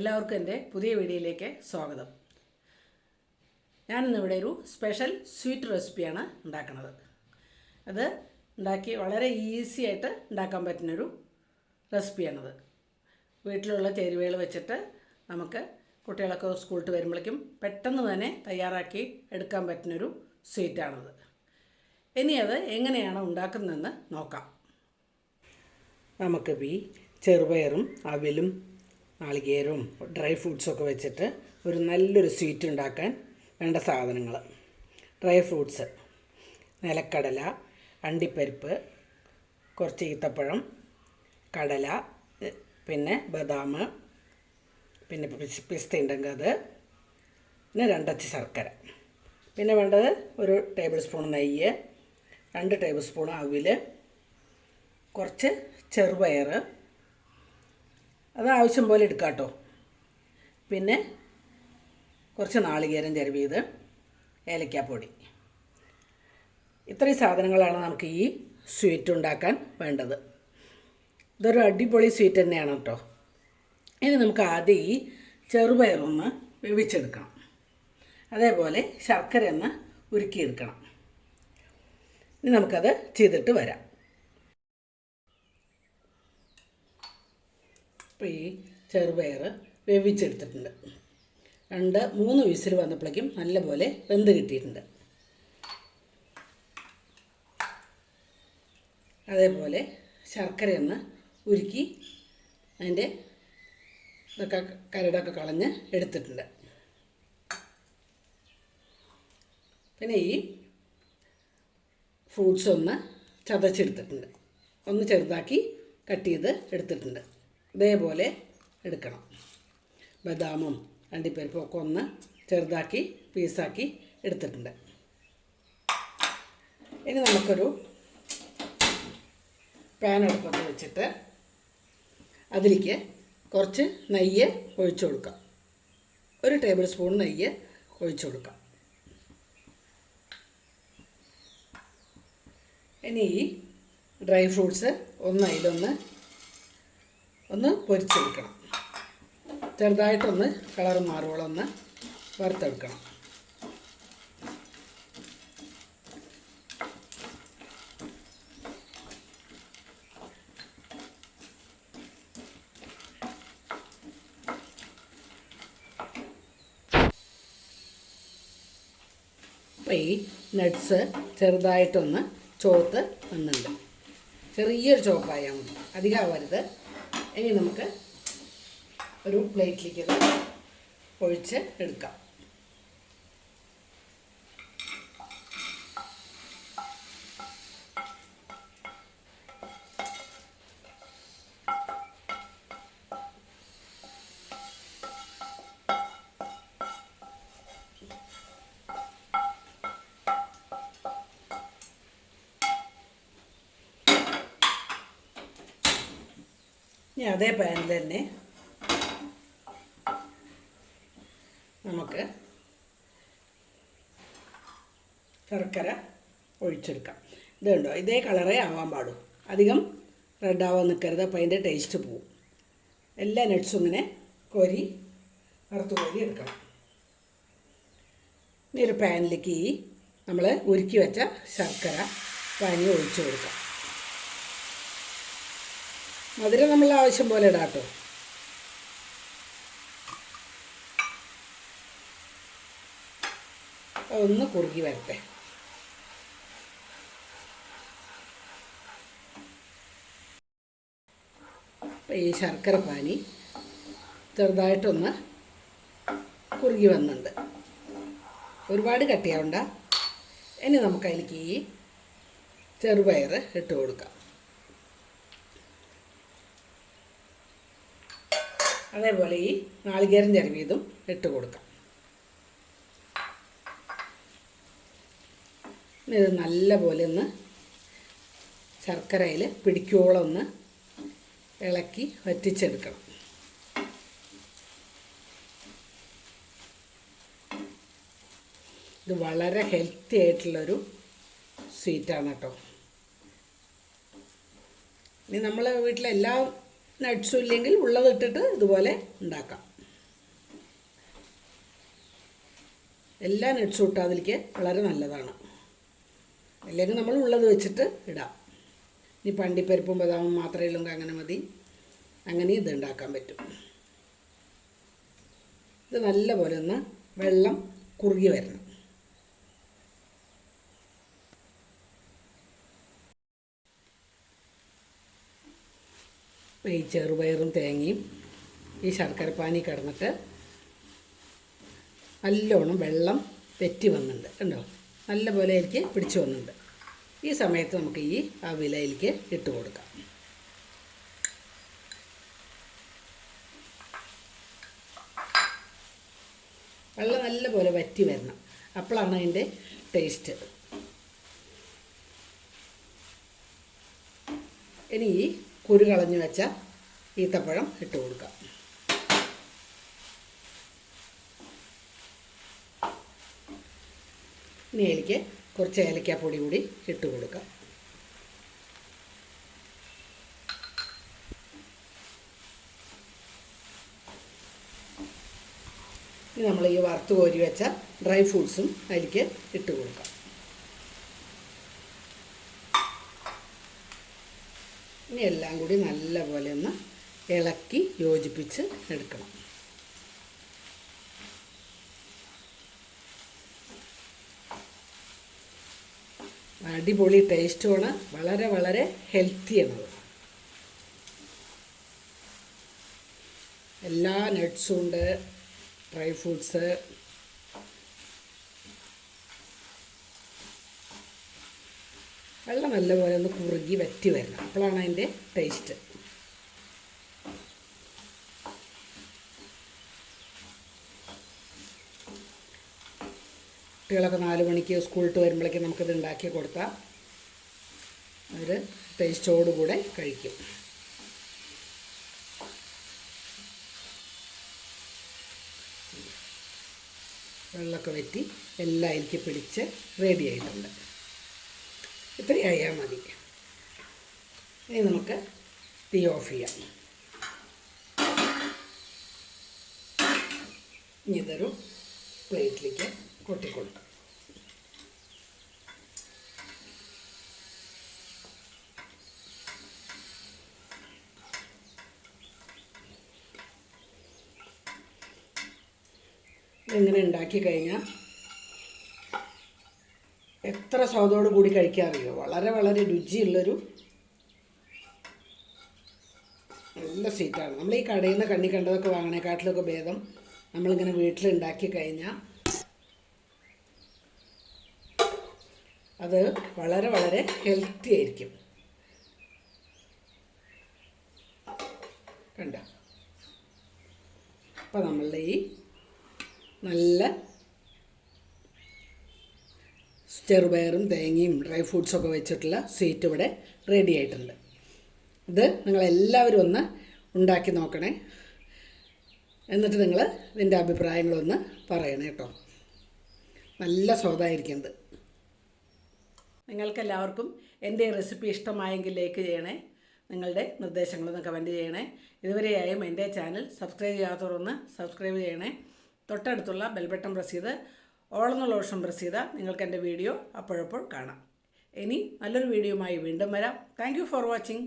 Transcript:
എല്ലാവർക്കും എന്റെ പുതിയ വീഡിയോയിലേക്ക് സ്വാഗതം. ഞാനിന്നിവിടെ ഒരു സ്പെഷ്യൽ സ്വീറ്റ് റെസിപ്പിയാണ് ഉണ്ടാക്കുന്നത്. അത് ഉണ്ടാക്കി വളരെ ഈസി ആയിട്ട് ഉണ്ടാക്കാൻ പറ്റുന്നൊരു റെസിപ്പിയാണത്. വീട്ടിലുള്ള ചേരുവകൾ വെച്ചിട്ട് നമുക്ക് കുട്ടികളൊക്കെ സ്കൂളിൽ വരുമ്പോഴേക്കും പെട്ടെന്ന് തന്നെ തയ്യാറാക്കി എടുക്കാൻ പറ്റുന്നൊരു സ്വീറ്റാണത്. ഇനി അത് എങ്ങനെയാണ് ഉണ്ടാക്കുന്നതെന്ന് നോക്കാം. നമുക്ക് ഈ ചെറുപയറും അവിലും നാളികേരവും ഡ്രൈ ഫ്രൂട്ട്സൊക്കെ വെച്ചിട്ട് ഒരു നല്ലൊരു സ്വീറ്റ് ഉണ്ടാക്കാൻ വേണ്ട സാധനങ്ങൾ. ഡ്രൈ ഫ്രൂട്ട്സ് നിലക്കടല അണ്ടിപ്പരിപ്പ് കുറച്ച് ഈത്തപ്പഴം കടല പിന്നെ ബദാം പിന്നെ പിസ്- പിസ്ത ഉണ്ടെങ്കിൽ അത് പിന്നെ രണ്ടച്ച് ശർക്കര. പിന്നെ വേണ്ടത് ഒരു ടേബിൾ സ്പൂൺ നെയ്യ് രണ്ട് ടേബിൾ സ്പൂൺ അവിൽ കുറച്ച് ചെറുപയർ അത് ആവശ്യം പോലെ എടുക്കാം കേട്ടോ പിന്നെ കുറച്ച് നാളികേരം ചരുവീത് ഏലക്കാപ്പൊടി. ഇത്രയും സാധനങ്ങളാണ് നമുക്ക് ഈ സ്വീറ്റ് ഉണ്ടാക്കാൻ വേണ്ടത്. ഇതൊരു അടിപൊളി സ്വീറ്റ് തന്നെയാണ് കേട്ടോ. ഇനി നമുക്ക് ആദ്യം ഈ ചെറുപയറൊന്ന് വേവിച്ചെടുക്കണം. അതേപോലെ ശർക്കര ഒന്ന് ഉരുക്കിയെടുക്കണം. ഇനി നമുക്കത് ചെയ്തിട്ട് വരാം. ഈ ചെറുപയർ വേവിച്ചെടുത്തിട്ടുണ്ട്. രണ്ട് മൂന്ന് വിസിൽ വന്നപ്പോഴേക്കും നല്ലപോലെ വെന്ത് കിട്ടിയിട്ടുണ്ട്. അതേപോലെ ശർക്കരയൊന്ന് ഉരുക്കി അതിന്റെ ഇതൊക്കെ കരടൊക്കെ കളഞ്ഞ് എടുത്തിട്ടുണ്ട്. പിന്നെ ഈ ഫ്രൂട്ട്സ് ഒന്ന് ചതച്ചെടുത്തിട്ടുണ്ട്. ഒന്ന് ചെറുതാക്കി കട്ട് ചെയ്ത് എടുത്തിട്ടുണ്ട്. ഇതേപോലെ എടുക്കണം. ബദാമും അണ്ടിപ്പരിപ്പും ഒക്കെ ഒന്ന് ചെറുതാക്കി പീസാക്കി എടുത്തിട്ടുണ്ട്. ഇനി നമുക്കൊരു പാൻ അടുപ്പത്ത് വെച്ചിട്ട് അതിലേക്ക് കുറച്ച് നെയ്യ് ഒഴിച്ചു കൊടുക്കാം. ഒരു ടേബിൾ സ്പൂൺ നെയ്യ് ഒഴിച്ചു കൊടുക്കാം. ഇനി ഈ ഡ്രൈ ഫ്രൂട്ട്സ് ഒന്ന് അതിലൊന്ന് ഒന്ന് പൊരിച്ചെടുക്കണം. ചെറുതായിട്ടൊന്ന് കളർ മാറുവോളം ഒന്ന് വറുത്തെടുക്കണം. അപ്പോൾ ഈ നട്ട്സ് ചെറുതായിട്ടൊന്ന് ചോത്ത് വന്നിട്ടുണ്ട്. ചെറിയൊരു ചോപ്പായാൽ മതി. അധികമാവരുത് ഇനി നമുക്ക് ഒരു പ്ലേറ്റിലേക്ക് ഒഴിച്ച് എടുക്കാം. ഇനി അതേ പാനിൽ തന്നെ നമുക്ക് ശർക്കര ഒഴിച്ചെടുക്കാം. ഇതുണ്ടോ ഇതേ കളറേ ആവാൻ പാടും. അധികം റെഡ് ആവാൻ നിൽക്കരുത് അപ്പോൾ അതിന്റെ ടേസ്റ്റ് പോവും. എല്ലാ നട്ട്സും ഇങ്ങനെ കോരി വറുത്ത് കോരി എടുക്കണം. ഇനി ഒരു പാനിലേക്ക് ഈ നമ്മൾ ഉരുക്കി വെച്ച ശർക്കര പാനി ഒഴിച്ചു കൊടുക്കാം. മധുരം നമ്മൾ ആവശ്യം പോലെ ഇടാട്ടോ ഒന്ന് കുറുകി വരട്ടെ. ഈ ശർക്കര പാനി ചെറുതായിട്ടൊന്ന് കുറുകി വന്നുണ്ട് ഒരുപാട് കട്ടിയാവണ്ട. ഇനി നമുക്കതിലേക്ക് ഈ ചെറുപയർ ഇട്ട് കൊടുക്കാം. അതേപോലെ ഈ നാളികേരം ചിരവിയതും ഇട്ട് കൊടുക്കാം. ഇത് നല്ല പോലെ ഒന്ന് ശർക്കരയിൽ പിടിക്കോളം ഒന്ന് ഇളക്കി വറ്റിച്ചെടുക്കണം. ഇത് വളരെ ഹെൽത്തി ആയിട്ടുള്ളൊരു സ്വീറ്റാണ് കേട്ടോ. ഇനി നമ്മളെ വീട്ടിലെല്ലാ നട്ട്സും ഇല്ലെങ്കിൽ ഉള്ളതിട്ടിട്ട് ഇതുപോലെ ഉണ്ടാക്കാം. എല്ലാ നട്ട്സും ഇട്ടാതിരിക്കുക വളരെ നല്ലതാണ്. അല്ലെങ്കിൽ നമ്മൾ ഉള്ളത് വെച്ചിട്ട് ഇടാം. ഇനി പണ്ടിപ്പരിപ്പും ബദാമും മാത്രമേ ഉള്ളൂ അങ്ങനെ മതി. അങ്ങനെ ഇത് ഉണ്ടാക്കാൻ പറ്റും. ഇത് നല്ലപോലെ ഒന്ന് വെള്ളം കുറുകി വരണം. ഈ ചെറുപയറും തേങ്ങയും ഈ ശർക്കരപ്പാനി കിടന്നിട്ട് നല്ലോണം വെള്ളം തെറ്റി വന്നിട്ടുണ്ട് കണ്ടോ? നല്ലപോലെ എനിക്ക് പിടിച്ചു വന്നിട്ടുണ്ട്. ഈ സമയത്ത് നമുക്ക് ഈ അവിലയിലേക്ക് ഇട്ട് കൊടുക്കാം. വെള്ളം നല്ല പോലെ വറ്റി വരണം. അപ്പോഴാണ് അതിന്റെ ടേസ്റ്റ്. ഇനി കുരു കളഞ്ഞു വെച്ച ഈത്തപ്പഴം ഇട്ട് കൊടുക്കാം. ഇനി എനിക്ക് കുറച്ച് ഏലക്കാപ്പൊടി കൂടി ഇട്ട് കൊടുക്കാം. ഇനി നമ്മൾ ഈ വറുത്ത് കോരി വെച്ച ഡ്രൈ ഫ്രൂട്ട്സും അതിലേക്ക് ഇട്ട് കൊടുക്കാം. ഇനി എല്ലാം കൂടി നല്ലപോലെ ഒന്ന് ഇളക്കി യോജിപ്പിച്ച് എടുക്കണം. അടിപൊളി ടേസ്റ്റുമാണ് വളരെ വളരെ ഹെൽത്തിയാണത് എല്ലാ നട്ട്സും ഉണ്ട് ഡ്രൈ ഫ്രൂട്ട്സ് വെള്ളം നല്ലപോലെ ഒന്ന് കുറുകി വറ്റി വരണം. അപ്പോഴാണ് അതിന്റെ ടേസ്റ്റ് കുട്ടികളൊക്കെ നാല് മണിക്ക് സ്കൂളിട്ട് വരുമ്പോഴേക്കും നമുക്കിത് ഉണ്ടാക്കി കൊടുത്താൽ അവർ ടേസ്റ്റോടുകൂടെ കഴിക്കും. വെള്ളമൊക്കെ വറ്റി എല്ലാം എനിക്ക് പിടിച്ച് റെഡി ആയിട്ടുണ്ട്. ഇത്രയായാൽ മതി. ഇനി നമുക്ക് തീ ഓഫ് ചെയ്യാം. ഇനി ഇതൊരു പ്ലേറ്റിലേക്ക് കൊട്ടിക്കൊടുക്കാം. ഇങ്ങനെ ഉണ്ടാക്കി കഴിഞ്ഞാൽ എത്ര സ്വാദോട് കൂടി കഴിക്കാൻ അറിയോ വളരെ വളരെ രുചിയുള്ളൊരു നല്ല സ്വീറ്റാണ്. നമ്മൾ ഈ കടയിൽ നിന്ന് കണ്ണി കണ്ടതൊക്കെ വാങ്ങണേക്കാട്ടിലൊക്കെ ഭേദം നമ്മളിങ്ങനെ വീട്ടിലുണ്ടാക്കി കഴിഞ്ഞാൽ അത് വളരെ വളരെ ഹെൽത്തി ആയിരിക്കും. കണ്ട? അപ്പം നമ്മളുടെ ഈ നല്ല ചെറുപയറും തേങ്ങയും ഡ്രൈ ഫ്രൂട്ട്സൊക്കെ വെച്ചിട്ടുള്ള സ്വീറ്റ് ഇവിടെ റെഡി ആയിട്ടുണ്ട്. ഇത് നിങ്ങളെല്ലാവരും ഒന്ന് ഉണ്ടാക്കി നോക്കണേ. എന്നിട്ട് നിങ്ങൾ ഇതിന്റെ അഭിപ്രായങ്ങളൊന്ന് പറയണേ കേട്ടോ. നല്ല സ്വാദായിരിക്കുന്നത് നിങ്ങൾക്കെല്ലാവർക്കും എന്റെ റെസിപ്പി ഇഷ്ടമായെങ്കിൽ ലൈക്ക് ചെയ്യണേ. നിങ്ങളുടെ നിർദ്ദേശങ്ങളൊന്ന് കമന്റ് ചെയ്യണേ. ഇതുവരെയായും എന്റെ ചാനൽ സബ്സ്ക്രൈബ് ചെയ്യാത്തവർ ഒന്ന് സബ്സ്ക്രൈബ് ചെയ്യണേ. തൊട്ടടുത്തുള്ള ബെൽബട്ടൺ പ്രസ് ചെയ്ത് ഓൾ എന്നുള്ള ഓപ്ഷൻ പ്രസ് ചെയ്താൽ നിങ്ങൾക്ക് എന്റെ വീഡിയോ അപ്പോഴപ്പോൾ കാണാം. ഇനി നല്ലൊരു വീഡിയോയുമായി വീണ്ടും വരാം. Thank for watching